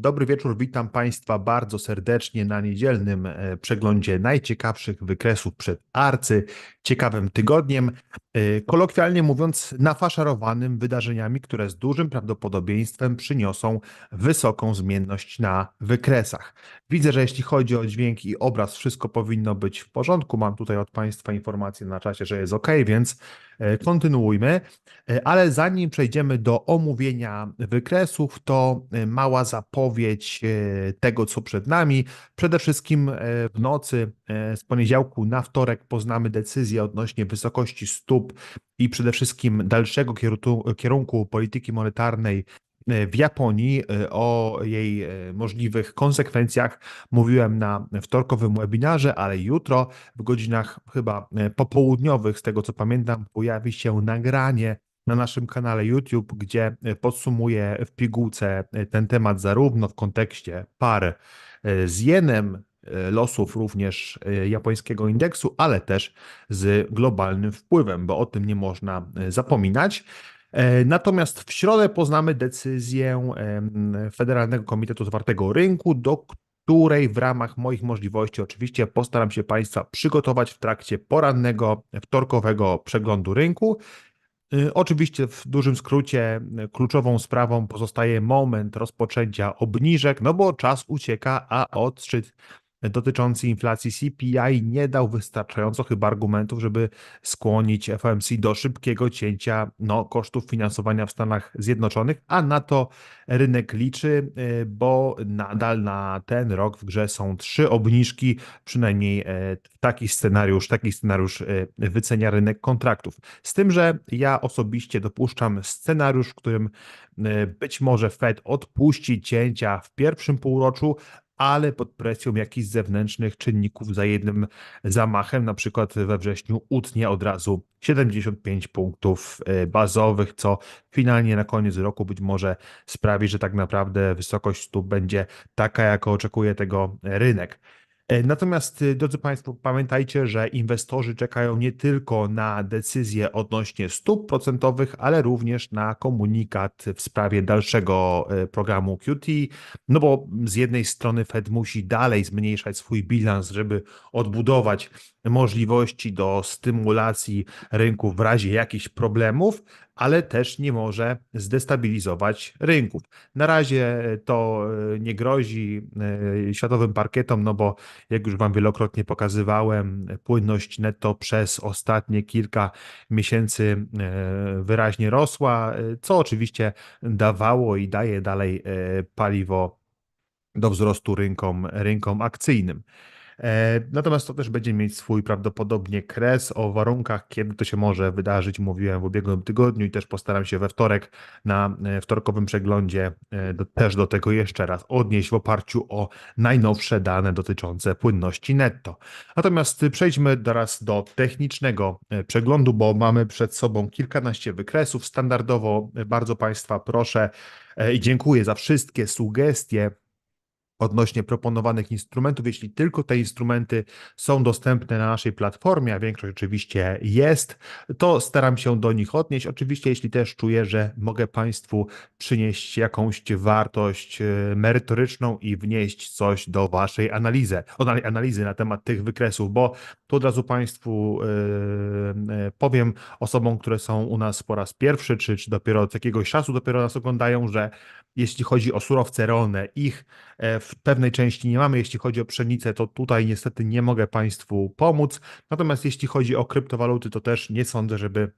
Dobry wieczór, witam Państwa bardzo serdecznie na niedzielnym e, przeglądzie najciekawszych wykresów przed arcy, ciekawym tygodniem, e, kolokwialnie mówiąc, nafaszerowanym wydarzeniami, które z dużym prawdopodobieństwem przyniosą wysoką zmienność na wykresach. Widzę, że jeśli chodzi o dźwięk i obraz, wszystko powinno być w porządku. Mam tutaj od Państwa informację na czasie, że jest OK, więc kontynuujmy. Ale zanim przejdziemy do omówienia wykresów, to mała zapowiedź e, tego, co przed nami. Przede wszystkim e, w nocy e, z poniedziałku na wtorek poznamy decyzję odnośnie wysokości stóp i przede wszystkim dalszego kierunku polityki monetarnej w Japonii. O jej możliwych konsekwencjach mówiłem na wtorkowym webinarze, ale jutro w godzinach chyba popołudniowych, z tego co pamiętam, pojawi się nagranie na naszym kanale YouTube, gdzie e, podsumuję w pigułce e, ten temat zarówno w kontekście par e, z jenem, losów również japońskiego indeksu, ale też z globalnym wpływem, bo o tym nie można zapominać. Natomiast w środę poznamy decyzję Federalnego Komitetu Zwartego Rynku, do której w ramach moich możliwości oczywiście postaram się Państwa przygotować w trakcie porannego, wtorkowego przeglądu rynku. Y, oczywiście w dużym skrócie y, kluczową sprawą pozostaje moment rozpoczęcia obniżek, no bo czas ucieka, a odszczyt dotyczący inflacji CPI nie dał wystarczająco chyba argumentów, żeby skłonić FOMC do szybkiego cięcia no, kosztów finansowania w Stanach Zjednoczonych, a na to rynek liczy, y, bo nadal na ten rok w grze są trzy obniżki, przynajmniej e, taki scenariusz, taki scenariusz e, wycenia rynek kontraktów. Z tym, że ja osobiście dopuszczam scenariusz, w którym e, być może Fed odpuści cięcia w pierwszym półroczu, ale pod presją jakichś zewnętrznych czynników za jednym zamachem, na przykład we wrześniu utnie od razu 75 punktów e, bazowych, co finalnie na koniec roku być może sprawi, że tak naprawdę wysokość stóp będzie taka, jaka oczekuje tego rynek. E, natomiast, y, drodzy Państwo, pamiętajcie, że inwestorzy czekają nie tylko na decyzje odnośnie stóp procentowych, ale również na komunikat w sprawie dalszego e, programu QT. No bo z jednej strony Fed musi dalej zmniejszać swój bilans, żeby odbudować możliwości do stymulacji rynku w razie jakichś problemów, ale też nie może zdestabilizować rynków. Na razie to e, nie grozi e, światowym parkietom, no bo jak już Wam wielokrotnie pokazywałem, płynność netto przez ostatnie kilka miesięcy e, wyraźnie rosła, co oczywiście dawało i daje dalej paliwo do wzrostu rynkom, rynkom akcyjnym. E, natomiast to też będzie mieć swój prawdopodobnie kres o warunkach, kiedy to się może wydarzyć. Mówiłem w ubiegłym tygodniu i też postaram się we wtorek na e, wtorkowym przeglądzie e, do, też do tego jeszcze raz odnieść w oparciu o najnowsze dane dotyczące płynności netto. Natomiast przejdźmy teraz do technicznego przeglądu, bo mamy przed sobą kilkanaście wykresów. Standardowo bardzo Państwa proszę i dziękuję za wszystkie sugestie odnośnie proponowanych instrumentów. Jeśli tylko te instrumenty są dostępne na naszej platformie, a większość oczywiście jest, to staram się do nich odnieść. Oczywiście, jeśli też czuję, że mogę Państwu przynieść jakąś wartość e, merytoryczną i wnieść coś do Waszej analizy, analizy na temat tych wykresów, bo tu od razu Państwu yy, powiem osobom, które są u nas po raz pierwszy, czy, czy dopiero od jakiegoś czasu dopiero nas oglądają, że jeśli chodzi o surowce rolne, ich e, w pewnej części nie mamy. Jeśli chodzi o pszenicę, to tutaj niestety nie mogę Państwu pomóc. Natomiast jeśli chodzi o kryptowaluty, to też nie sądzę, żeby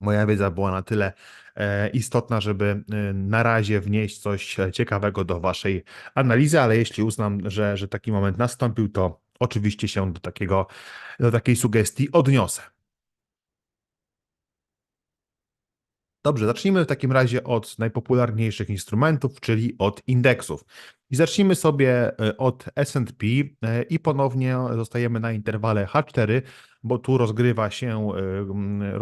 moja wiedza była na tyle e, istotna, żeby e, na razie wnieść coś ciekawego do Waszej analizy, ale jeśli uznam, że, że taki moment nastąpił, to oczywiście się do, takiego, do takiej sugestii odniosę. Dobrze, zacznijmy w takim razie od najpopularniejszych instrumentów, czyli od indeksów. I zacznijmy sobie e, od S&P e, i ponownie zostajemy na interwale H4, bo tu rozgrywa się, e,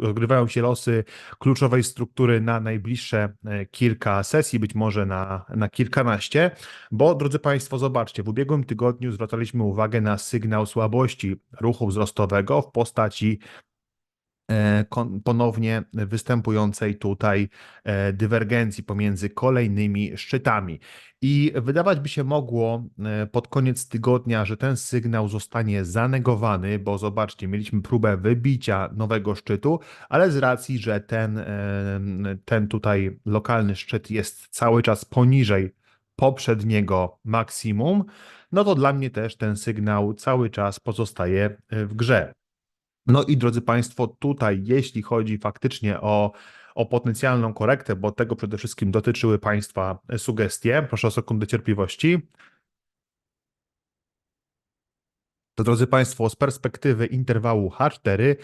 rozgrywają się losy kluczowej struktury na najbliższe kilka sesji, być może na, na kilkanaście, bo drodzy Państwo, zobaczcie, w ubiegłym tygodniu zwracaliśmy uwagę na sygnał słabości ruchu wzrostowego w postaci ponownie występującej tutaj e, dywergencji pomiędzy kolejnymi szczytami. I wydawać by się mogło e, pod koniec tygodnia, że ten sygnał zostanie zanegowany, bo zobaczcie, mieliśmy próbę wybicia nowego szczytu, ale z racji, że ten, e, ten tutaj lokalny szczyt jest cały czas poniżej poprzedniego maksimum, no to dla mnie też ten sygnał cały czas pozostaje e, w grze. No i drodzy Państwo, tutaj, jeśli chodzi faktycznie o, o potencjalną korektę, bo tego przede wszystkim dotyczyły Państwa sugestie, proszę o sekundę cierpliwości. To drodzy Państwo, z perspektywy interwału H4,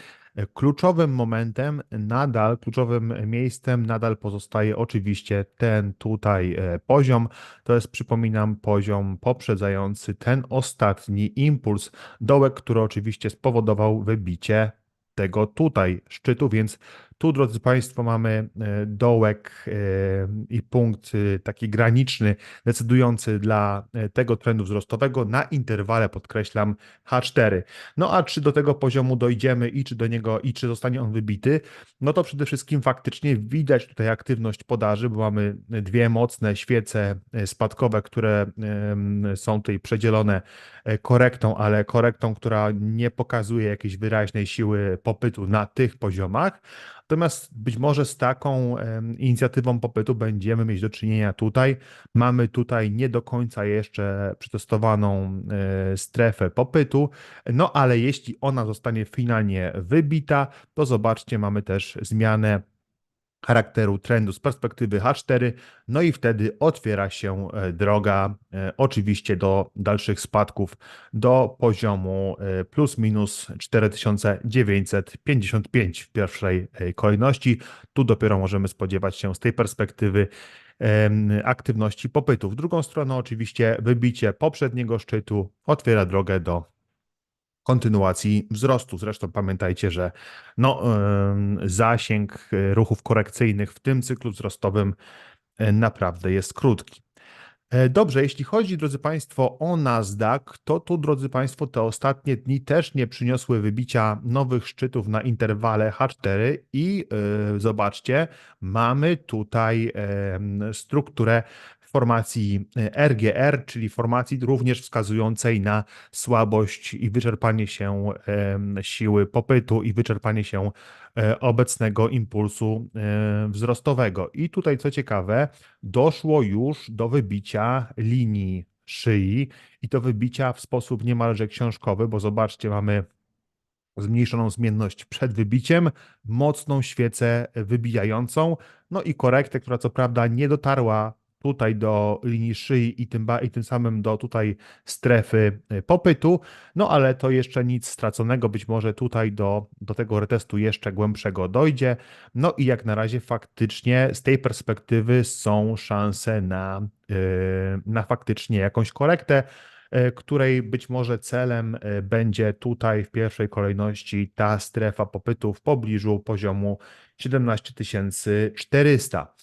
kluczowym momentem nadal, kluczowym miejscem nadal pozostaje oczywiście ten tutaj e, poziom. To jest, przypominam, poziom poprzedzający ten ostatni impuls, dołek, który oczywiście spowodował wybicie tego tutaj szczytu, więc tu, drodzy Państwo, mamy e, dołek e, i punkt e, taki graniczny, decydujący dla tego trendu wzrostowego na interwale, podkreślam, H4. No a czy do tego poziomu dojdziemy i czy do niego, i czy zostanie on wybity, no to przede wszystkim faktycznie widać tutaj aktywność podaży, bo mamy dwie mocne świece spadkowe, które są tutaj przedzielone korektą, ale korektą, która nie pokazuje jakiejś wyraźnej siły popytu na tych poziomach. Natomiast być może z taką inicjatywą popytu będziemy mieć do czynienia tutaj. Mamy tutaj nie do końca jeszcze przetestowaną e, strefę popytu, no ale jeśli ona zostanie finalnie wybita, to zobaczcie, mamy też zmianę charakteru trendu z perspektywy H4, no i wtedy otwiera się e, droga e, oczywiście do dalszych spadków do poziomu e, plus minus 4955 w pierwszej kolejności. Tu dopiero możemy spodziewać się z tej perspektywy aktywności popytu. W drugą stronę oczywiście wybicie poprzedniego szczytu otwiera drogę do kontynuacji wzrostu. Zresztą pamiętajcie, że no, zasięg e, ruchów korekcyjnych w tym cyklu wzrostowym e, naprawdę jest krótki. E, dobrze, jeśli chodzi, drodzy Państwo, o Nasdaq, to tu, drodzy Państwo, te ostatnie dni też nie przyniosły wybicia nowych szczytów na interwale H4 i yy, zobaczcie, mamy tutaj yy, strukturę formacji RGR, e, czyli formacji również wskazującej na słabość i wyczerpanie się siły popytu i wyczerpanie się e, obecnego impulsu e, wzrostowego. I tutaj, co ciekawe, doszło już do wybicia linii szyi i to wybicia w sposób niemalże książkowy, bo zobaczcie, mamy zmniejszoną zmienność przed wybiciem, mocną świecę wybijającą, no i korektę, która co prawda nie dotarła tutaj do linii szyi i tym, i tym samym do tutaj strefy e, popytu, no ale to jeszcze nic straconego, być może tutaj do, do tego retestu jeszcze głębszego dojdzie, no i jak na razie faktycznie z tej perspektywy są szanse na, e, na faktycznie jakąś korektę, e, której być może celem będzie tutaj w pierwszej kolejności ta strefa popytu w pobliżu poziomu 17400.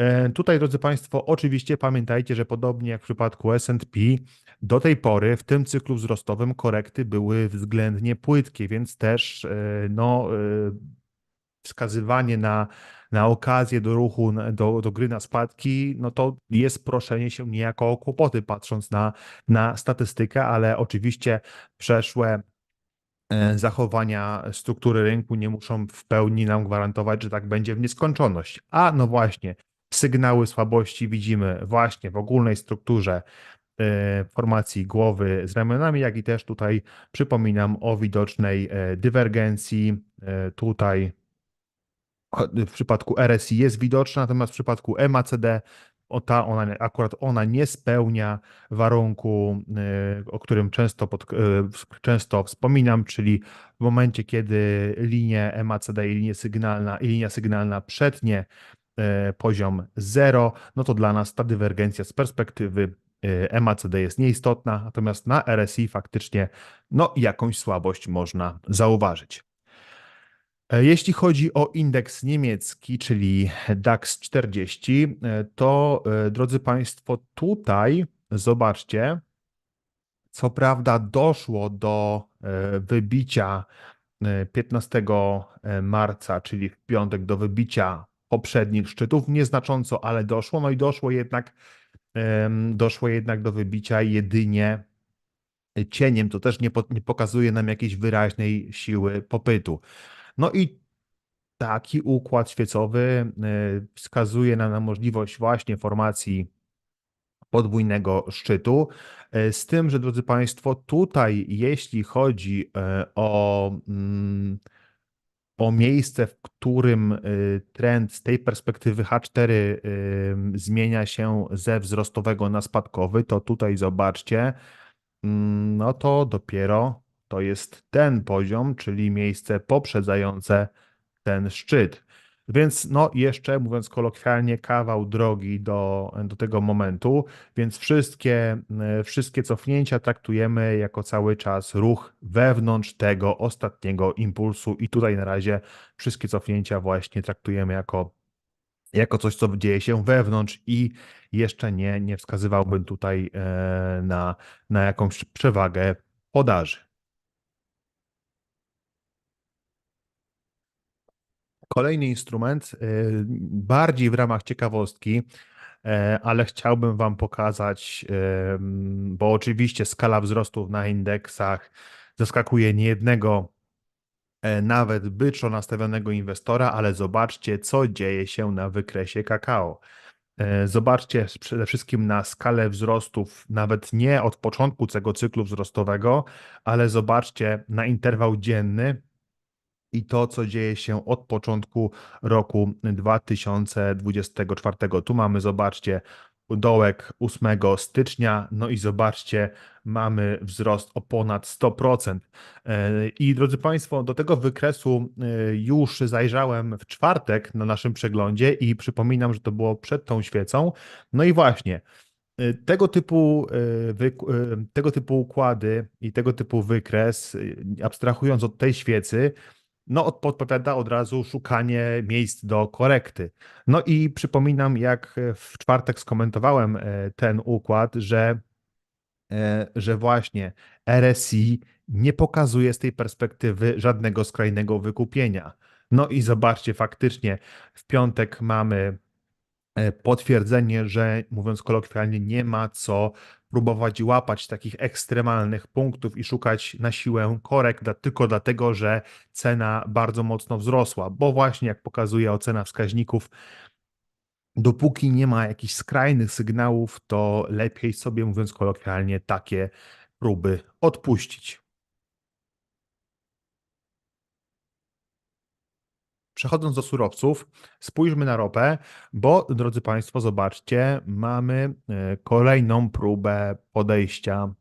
E, tutaj, drodzy Państwo, oczywiście pamiętajcie, że podobnie jak w przypadku SP, do tej pory w tym cyklu wzrostowym korekty były względnie płytkie, więc też e, no, e, wskazywanie na, na okazję do ruchu, do, do gry na spadki, no to jest proszenie się niejako o kłopoty, patrząc na, na statystykę, ale oczywiście przeszłe zachowania struktury rynku nie muszą w pełni nam gwarantować, że tak będzie w nieskończoność. A no właśnie, sygnały słabości widzimy właśnie w ogólnej strukturze e, formacji głowy z ramionami, jak i też tutaj przypominam o widocznej e, dywergencji. E, tutaj w przypadku RSI jest widoczna, natomiast w przypadku MACD ta, ona, akurat ona nie spełnia warunku, o którym często, pod, często wspominam, czyli w momencie, kiedy linie MACD i linia sygnalna, i linia sygnalna przetnie E, poziom 0, no to dla nas ta dywergencja z perspektywy e, MACD jest nieistotna, natomiast na RSI faktycznie no, jakąś słabość można zauważyć. E, jeśli chodzi o indeks niemiecki, czyli DAX 40, to drodzy Państwo, tutaj zobaczcie, co prawda doszło do wybicia 15 marca, czyli w piątek do wybicia poprzednich szczytów, nieznacząco, ale doszło, no i doszło jednak, doszło jednak do wybicia jedynie cieniem, to też nie, po, nie pokazuje nam jakiejś wyraźnej siły popytu. No i taki układ świecowy wskazuje nam na możliwość właśnie formacji podwójnego szczytu. E, z tym, że drodzy Państwo, tutaj jeśli chodzi e, o, mm, o miejsce, w którym e, trend z tej perspektywy H4 zmienia się ze wzrostowego na spadkowy, to tutaj zobaczcie, mm, no to dopiero to jest ten poziom, czyli miejsce poprzedzające ten szczyt. Więc no jeszcze, mówiąc kolokwialnie, kawał drogi do, do tego momentu, więc wszystkie, e, wszystkie cofnięcia traktujemy jako cały czas ruch wewnątrz tego ostatniego impulsu i tutaj na razie wszystkie cofnięcia właśnie traktujemy jako, jako coś, co dzieje się wewnątrz i jeszcze nie, nie wskazywałbym tutaj e, na, na jakąś przewagę podaży. Kolejny instrument, y, bardziej w ramach ciekawostki, e, ale chciałbym Wam pokazać, bo oczywiście skala wzrostów na indeksach zaskakuje niejednego nawet byczo nastawionego inwestora, ale zobaczcie, co dzieje się na wykresie kakao. Zobaczcie przede wszystkim na skalę wzrostów, nawet nie od początku tego cyklu wzrostowego, ale zobaczcie na interwał dzienny, i to, co dzieje się od początku roku 2024. Tu mamy, zobaczcie, dołek 8 stycznia, no i zobaczcie, mamy wzrost o ponad 100%. E, I drodzy Państwo, do tego wykresu e, już zajrzałem w czwartek na naszym przeglądzie i przypominam, że to było przed tą świecą. No i właśnie, e, tego typu, tego typu układy i tego typu wykres, abstrahując od tej świecy, no podpowiada od razu szukanie miejsc do korekty. No i przypominam, jak w czwartek skomentowałem e, ten układ, że, e, że właśnie RSI nie pokazuje z tej perspektywy żadnego skrajnego wykupienia. No i zobaczcie, faktycznie w piątek mamy e, potwierdzenie, że mówiąc kolokwialnie, nie ma co próbować łapać takich ekstremalnych punktów i szukać na siłę korekt tylko dlatego, że cena bardzo mocno wzrosła, bo właśnie jak pokazuje ocena wskaźników, dopóki nie ma jakichś skrajnych sygnałów, to lepiej sobie, mówiąc kolokwialnie, takie próby odpuścić. Przechodząc do surowców, spójrzmy na ropę, bo drodzy Państwo, zobaczcie, mamy e, kolejną próbę podejścia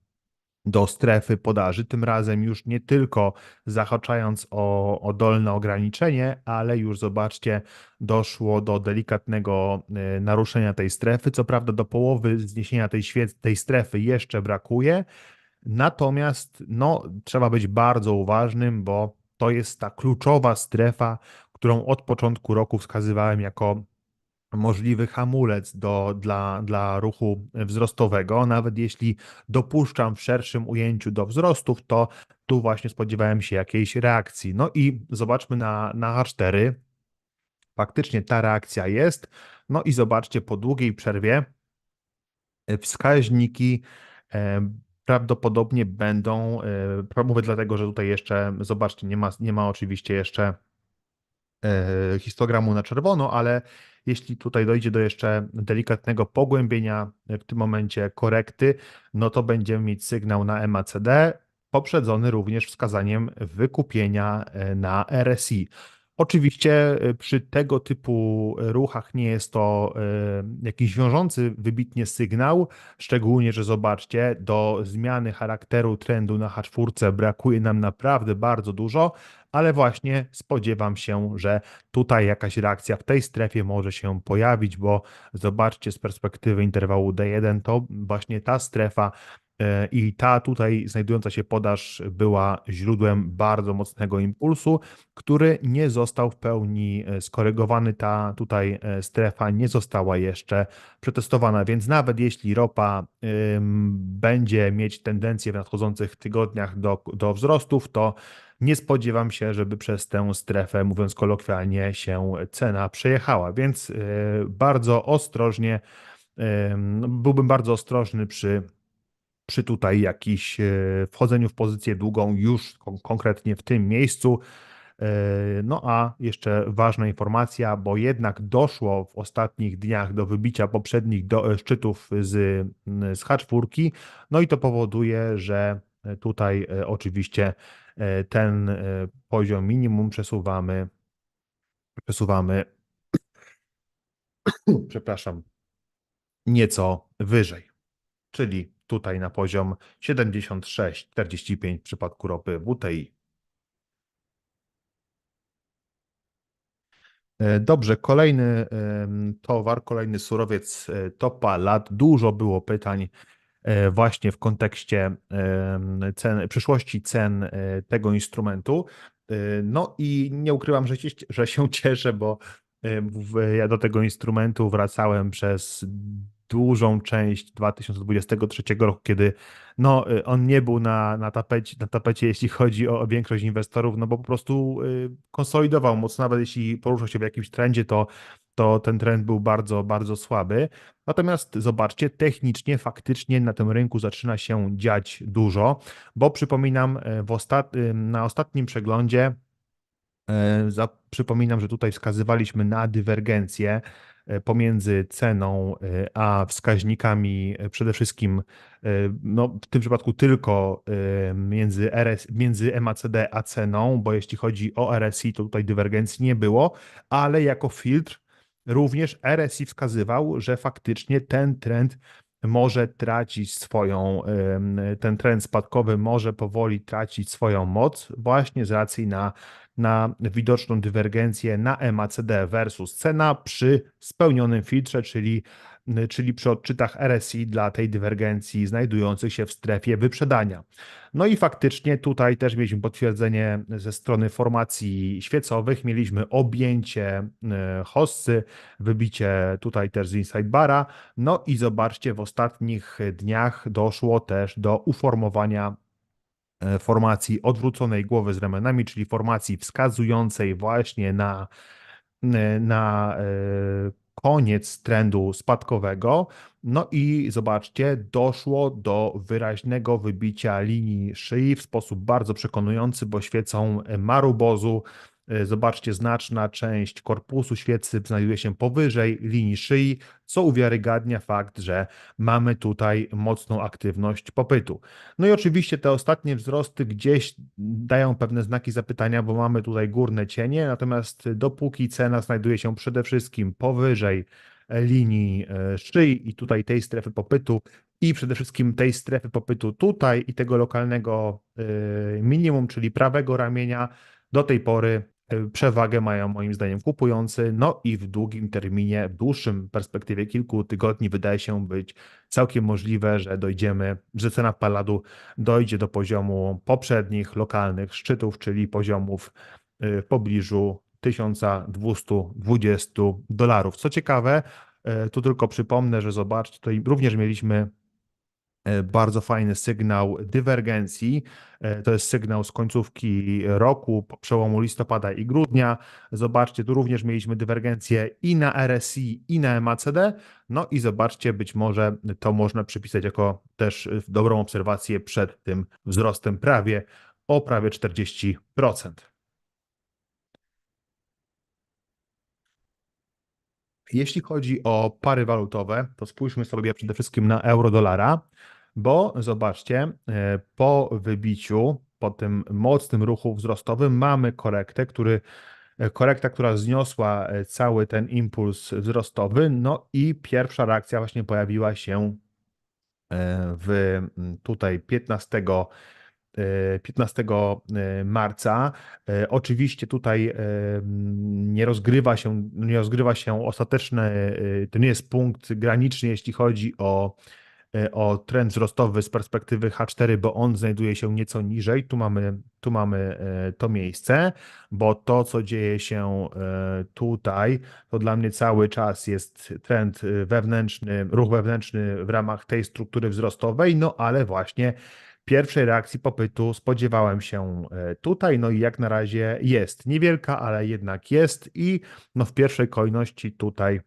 do strefy podaży, tym razem już nie tylko zahaczając o, o dolne ograniczenie, ale już zobaczcie, doszło do delikatnego e, naruszenia tej strefy. Co prawda, do połowy zniesienia tej, tej strefy jeszcze brakuje, natomiast no, trzeba być bardzo uważnym, bo to jest ta kluczowa strefa, którą od początku roku wskazywałem jako możliwy hamulec do, dla, dla ruchu wzrostowego. Nawet jeśli dopuszczam w szerszym ujęciu do wzrostów, to tu właśnie spodziewałem się jakiejś reakcji. No i zobaczmy na, na H4. Faktycznie ta reakcja jest. No i zobaczcie, po długiej przerwie wskaźniki e, prawdopodobnie będą, e, mówię dlatego, że tutaj jeszcze, zobaczcie, nie ma, nie ma oczywiście jeszcze E, histogramu na czerwono, ale jeśli tutaj dojdzie do jeszcze delikatnego pogłębienia w tym momencie korekty, no to będziemy mieć sygnał na MACD, poprzedzony również wskazaniem wykupienia e, na RSI. Oczywiście e, przy tego typu ruchach nie jest to jakiś wiążący wybitnie sygnał, szczególnie, że zobaczcie, do zmiany charakteru trendu na H4 brakuje nam naprawdę bardzo dużo, ale właśnie spodziewam się, że tutaj jakaś reakcja w tej strefie może się pojawić, bo zobaczcie z perspektywy interwału D1, to właśnie ta strefa I ta tutaj znajdująca się podaż była źródłem bardzo mocnego impulsu, który nie został w pełni e, skorygowany. Ta tutaj e, strefa nie została jeszcze przetestowana, więc nawet jeśli ropa będzie mieć tendencję w nadchodzących tygodniach do, do wzrostów, to nie spodziewam się, żeby przez tę strefę, mówiąc kolokwialnie, się cena przejechała, więc bardzo ostrożnie, byłbym bardzo ostrożny przy przy tutaj jakiś e, wchodzeniu w pozycję długą już konkretnie w tym miejscu. E, no a jeszcze ważna informacja, bo jednak doszło w ostatnich dniach do wybicia poprzednich do, e, szczytów z, z H4, no i to powoduje, że tutaj oczywiście ten poziom minimum przesuwamy, przesuwamy, przepraszam, nieco wyżej, czyli tutaj na poziom 76,45 w przypadku ropy WTI. E, dobrze, kolejny towar, kolejny surowiec e, topa lat. Dużo było pytań e, właśnie w kontekście cen, przyszłości cen tego instrumentu. No i nie ukrywam, że, że się cieszę, bo ja do tego instrumentu wracałem przez dużą część 2023 roku, kiedy no, y, on nie był na, na, tapecie, na tapecie, jeśli chodzi o, większość inwestorów, no bo po prostu y, konsolidował mocno, nawet jeśli poruszał się w jakimś trendzie, to, to ten trend był bardzo, bardzo słaby. Natomiast zobaczcie, technicznie, faktycznie na tym rynku zaczyna się dziać dużo, bo przypominam, y, ostat... na ostatnim przeglądzie przypominam, że tutaj wskazywaliśmy na dywergencję pomiędzy ceną e, a wskaźnikami e, przede wszystkim, no w tym przypadku tylko między, RS, między MACD a ceną, bo jeśli chodzi o RSI, to tutaj dywergencji nie było, ale jako filtr również RSI wskazywał, że faktycznie ten trend może tracić swoją, ten trend spadkowy może powoli tracić swoją moc właśnie z racji na na widoczną dywergencję na MACD versus cena przy spełnionym filtrze, czyli, czyli przy odczytach RSI dla tej dywergencji znajdujących się w strefie wyprzedania. No i faktycznie tutaj też mieliśmy potwierdzenie ze strony formacji świecowych, mieliśmy objęcie e, hossy, wybicie tutaj też z inside bara, no i zobaczcie, w ostatnich dniach doszło też do uformowania formacji odwróconej głowy z ramionami, czyli formacji wskazującej właśnie na, e, na e, koniec trendu spadkowego. No i zobaczcie, doszło do wyraźnego wybicia linii szyi w sposób bardzo przekonujący, bo świecą marubozu E, zobaczcie, znaczna część korpusu świecy znajduje się powyżej linii szyi, co uwiarygadnia fakt, że mamy tutaj mocną aktywność popytu. No i oczywiście te ostatnie wzrosty gdzieś dają pewne znaki zapytania, bo mamy tutaj górne cienie, natomiast dopóki cena znajduje się przede wszystkim powyżej linii e, szyi i tutaj tej strefy popytu i przede wszystkim tej strefy popytu tutaj i tego lokalnego e, minimum, czyli prawego ramienia, do tej pory E, przewagę mają moim zdaniem kupujący, no i w długim terminie, w dłuższym perspektywie kilku tygodni wydaje się być całkiem możliwe, że dojdziemy, że cena Palladu dojdzie do poziomu poprzednich lokalnych szczytów, czyli poziomów e, w pobliżu 1220 dolarów. Co ciekawe, e, tu tylko przypomnę, że zobaczcie, tutaj również mieliśmy E, bardzo fajny sygnał dywergencji. E, to jest sygnał z końcówki roku, przełomu listopada i grudnia. Zobaczcie, tu również mieliśmy dywergencję i na RSI, i na MACD. No i zobaczcie, być może to można przypisać jako też dobrą obserwację przed tym wzrostem prawie o prawie 40%. Jeśli chodzi o pary walutowe, to spójrzmy sobie przede wszystkim na euro-dolara, bo zobaczcie, e, po wybiciu, po tym mocnym ruchu wzrostowym mamy korektę, który, e, korekta, która zniosła e, cały ten impuls wzrostowy, no i pierwsza reakcja właśnie pojawiła się w tutaj 15 15 marca. Oczywiście tutaj nie rozgrywa się, nie rozgrywa się ostateczny, to nie jest punkt graniczny, jeśli chodzi o o trend wzrostowy z perspektywy H4, bo on znajduje się nieco niżej. Tu mamy, tu mamy e, to miejsce, bo to, co dzieje się e, tutaj, to dla mnie cały czas jest trend wewnętrzny, ruch wewnętrzny w ramach tej struktury wzrostowej, no ale właśnie pierwszej reakcji popytu spodziewałem się tutaj, no i jak na razie jest. Niewielka, ale jednak jest i no w pierwszej kolejności tutaj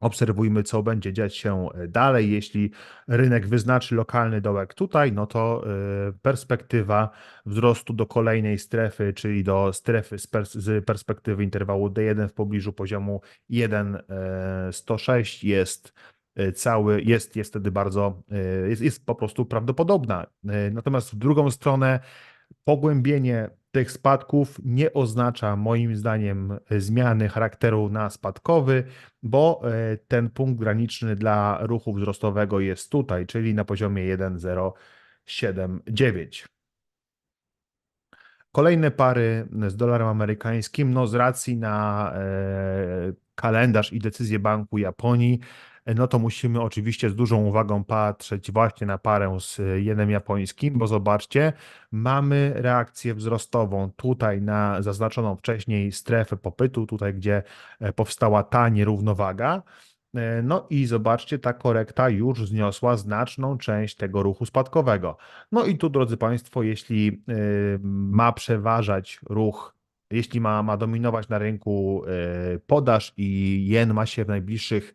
Obserwujmy, co będzie dziać się e, dalej. Jeśli rynek wyznaczy lokalny dołek tutaj, no to e, perspektywa wzrostu do kolejnej strefy, czyli do strefy z, pers z perspektywy interwału D1 w pobliżu poziomu 1,106 e, jest cały, jest, jest wtedy bardzo, jest, jest po prostu prawdopodobna. Natomiast w drugą stronę pogłębienie tych spadków nie oznacza moim zdaniem zmiany charakteru na spadkowy, bo e, ten punkt graniczny dla ruchu wzrostowego jest tutaj, czyli na poziomie 1,079. Kolejne pary z dolarem amerykańskim, no z racji na e, kalendarz i decyzję Banku Japonii, no to musimy oczywiście z dużą uwagą patrzeć właśnie na parę z jenem japońskim, bo zobaczcie, mamy reakcję wzrostową tutaj na zaznaczoną wcześniej strefę popytu, tutaj gdzie e, powstała ta nierównowaga. E, no i zobaczcie, ta korekta już zniosła znaczną część tego ruchu spadkowego. No i tu, drodzy Państwo, jeśli e, ma przeważać ruch, jeśli ma, ma dominować na rynku podaż i jen ma się w najbliższych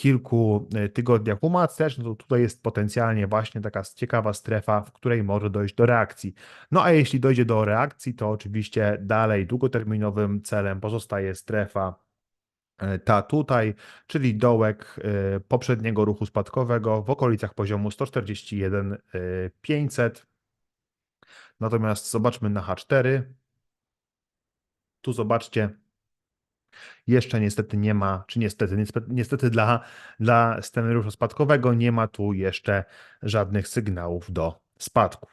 kilku e, tygodniach umacniać, no to tutaj jest potencjalnie właśnie taka ciekawa strefa, w której może dojść do reakcji. No a jeśli dojdzie do reakcji, to oczywiście dalej długoterminowym celem pozostaje strefa e, ta tutaj, czyli dołek e, poprzedniego ruchu spadkowego w okolicach poziomu 141 500. Natomiast zobaczmy na H4. Tu zobaczcie, jeszcze niestety nie ma, czy niestety, niestety, dla, dla scenariusza spadkowego nie ma tu jeszcze żadnych sygnałów do spadku.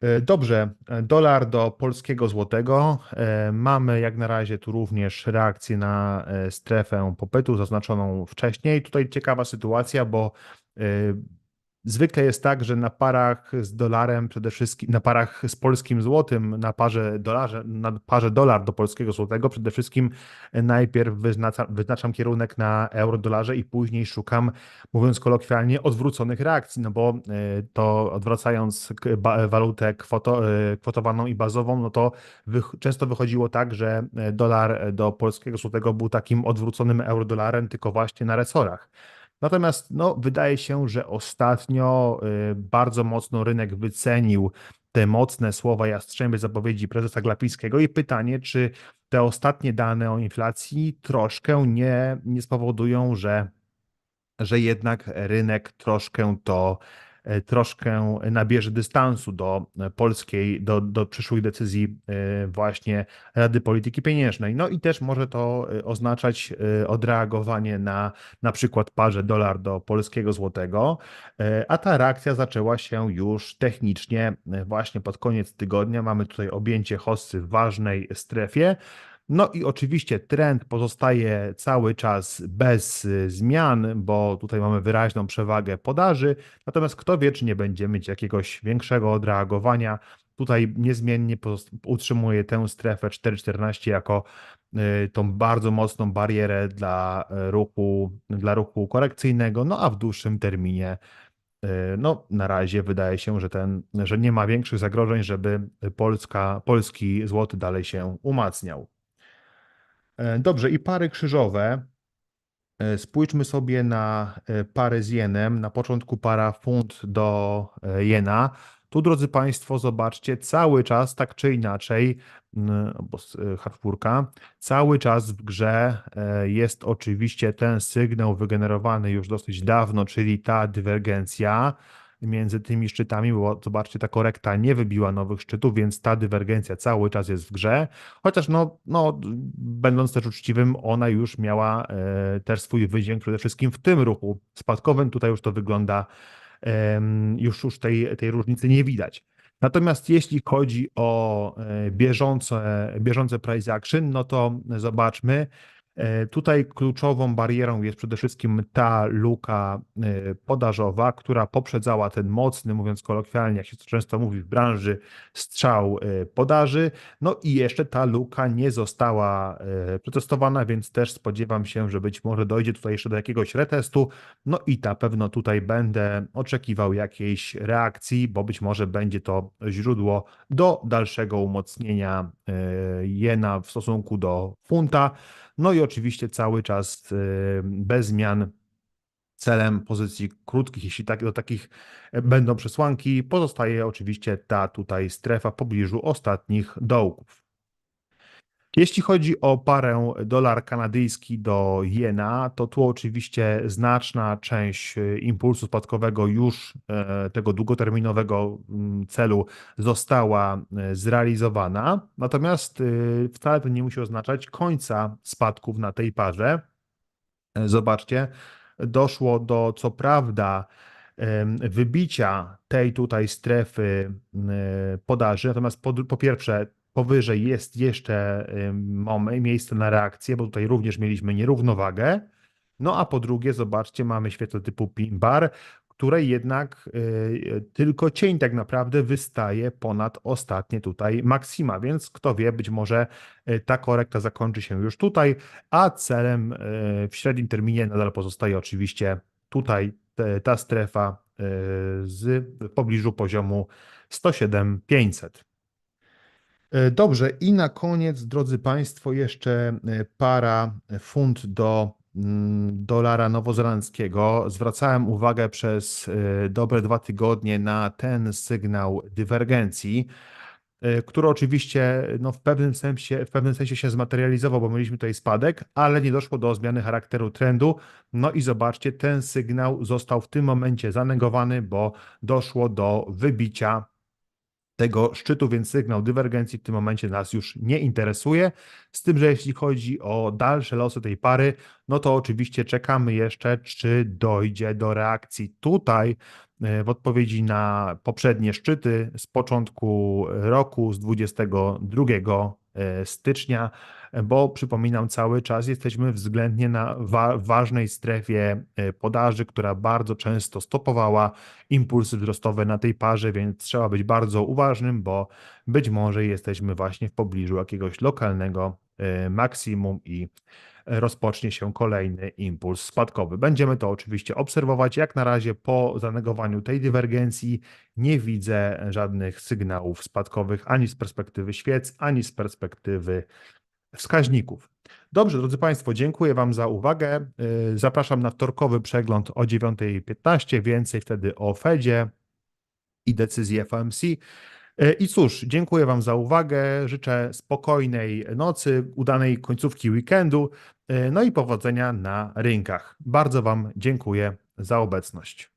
E, dobrze, e, dolar do polskiego złotego. E, mamy jak na razie tu również reakcję na strefę popytu zaznaczoną wcześniej. Tutaj ciekawa sytuacja, bo Zwykle jest tak, że na parach z dolarem, przede wszystkim na parach z polskim złotym, na parze, dolarze, na parze dolar do polskiego złotego, przede wszystkim najpierw wyznacza, wyznaczam kierunek na euro-dolarze i później szukam, mówiąc kolokwialnie, odwróconych reakcji, no bo e, to odwracając walutę kwoto, e, kwotowaną i bazową, no to wy, często wychodziło tak, że e, dolar do polskiego złotego był takim odwróconym euro-dolarem, tylko właśnie na resorach. Natomiast no, wydaje się, że ostatnio y, bardzo mocno rynek wycenił te mocne słowa jastrzębie zapowiedzi prezesa Glapińskiego i pytanie, czy te ostatnie dane o inflacji troszkę nie, nie spowodują, że, że jednak rynek troszkę to troszkę nabierze dystansu do polskiej, do, do przyszłych decyzji e, właśnie Rady Polityki Pieniężnej. No i też może to e, oznaczać odreagowanie na na przykład parze dolar do polskiego złotego, a ta reakcja zaczęła się już technicznie właśnie pod koniec tygodnia. Mamy tutaj objęcie hossy w ważnej strefie. No i oczywiście trend pozostaje cały czas bez y, zmian, bo tutaj mamy wyraźną przewagę podaży, natomiast kto wie, czy nie będzie mieć jakiegoś większego odreagowania. Tutaj niezmiennie utrzymuje tę strefę 4,14 jako y, tą bardzo mocną barierę dla y, ruchu, dla ruchu korekcyjnego, no a w dłuższym terminie no, na razie wydaje się, że, ten, że nie ma większych zagrożeń, żeby Polska, polski złoty dalej się umacniał. E, dobrze, i pary krzyżowe. E, spójrzmy sobie na e, pary z jenem. Na początku para funt do jena. Tu, drodzy Państwo, zobaczcie, cały czas, tak czy inaczej, bo harfurka, cały czas w grze jest oczywiście ten sygnał wygenerowany już dosyć dawno, czyli ta dywergencja między tymi szczytami, bo zobaczcie, ta korekta nie wybiła nowych szczytów, więc ta dywergencja cały czas jest w grze, chociaż no, no będąc też uczciwym, ona już miała e, też swój wydźwięk przede wszystkim w tym ruchu spadkowym, tutaj już to wygląda, e, już, już tej, tej różnicy nie widać. Natomiast jeśli chodzi o e, bieżące, bieżące price action, no to zobaczmy, Tutaj kluczową barierą jest przede wszystkim ta luka e, podażowa, która poprzedzała ten mocny, mówiąc kolokwialnie, jak się to często mówi w branży, strzał e, podaży. No i jeszcze ta luka nie została e, przetestowana, więc też spodziewam się, że być może dojdzie tutaj jeszcze do jakiegoś retestu. No i na pewno tutaj będę oczekiwał jakiejś reakcji, bo być może będzie to źródło do dalszego umocnienia e, jena w stosunku do funta. No i oczywiście cały czas e, bez zmian celem pozycji krótkich, jeśli tak, do takich będą przesłanki, pozostaje oczywiście ta tutaj strefa w pobliżu ostatnich dołków. Jeśli chodzi o parę dolar kanadyjski do jena, to tu oczywiście znaczna część e, impulsu spadkowego już e, tego długoterminowego mm, celu została e, zrealizowana. Natomiast wcale to nie musi oznaczać końca spadków na tej parze. Zobaczcie, doszło do co prawda wybicia tej tutaj strefy podaży, natomiast po, po pierwsze powyżej jest jeszcze miejsce na reakcję, bo tutaj również mieliśmy nierównowagę. No a po drugie, zobaczcie, mamy świecę typu pin bar, której jednak y, tylko cień tak naprawdę wystaje ponad ostatnie tutaj maksima, więc kto wie, być może y, ta korekta zakończy się już tutaj, a celem y, w średnim terminie nadal pozostaje oczywiście tutaj ta strefa y, z w pobliżu poziomu 107,500. E, Dobrze, i na koniec, drodzy Państwo, jeszcze e, para funt do mm, dolara nowozelandzkiego. Zwracałem uwagę przez e, dobre dwa tygodnie na ten sygnał dywergencji, e, który oczywiście no, w pewnym sensie, w pewnym sensie się zmaterializował, bo mieliśmy tutaj spadek, ale nie doszło do zmiany charakteru trendu. No i zobaczcie, ten sygnał został w tym momencie zanegowany, bo doszło do wybicia tego szczytu, więc sygnał dywergencji w tym momencie nas już nie interesuje. Z tym, że jeśli chodzi o dalsze losy tej pary, no to oczywiście czekamy jeszcze, czy dojdzie do reakcji tutaj e, w odpowiedzi na poprzednie szczyty z początku roku, z 22 e, stycznia, bo przypominam, cały czas jesteśmy względnie na wa ważnej strefie e, podaży, która bardzo często stopowała impulsy wzrostowe na tej parze, więc trzeba być bardzo uważnym, bo być może jesteśmy właśnie w pobliżu jakiegoś lokalnego e, maksimum i rozpocznie się kolejny impuls spadkowy. Będziemy to oczywiście obserwować. Jak na razie po zanegowaniu tej dywergencji nie widzę żadnych sygnałów spadkowych ani z perspektywy świec, ani z perspektywy wskaźników. Dobrze, drodzy Państwo, dziękuję Wam za uwagę. Yy, Zapraszam na wtorkowy przegląd o 9.15. Więcej wtedy o Fedzie i decyzji FOMC. Yy, I cóż, dziękuję Wam za uwagę. Życzę spokojnej nocy, udanej końcówki weekendu, yy, no i powodzenia na rynkach. Bardzo Wam dziękuję za obecność.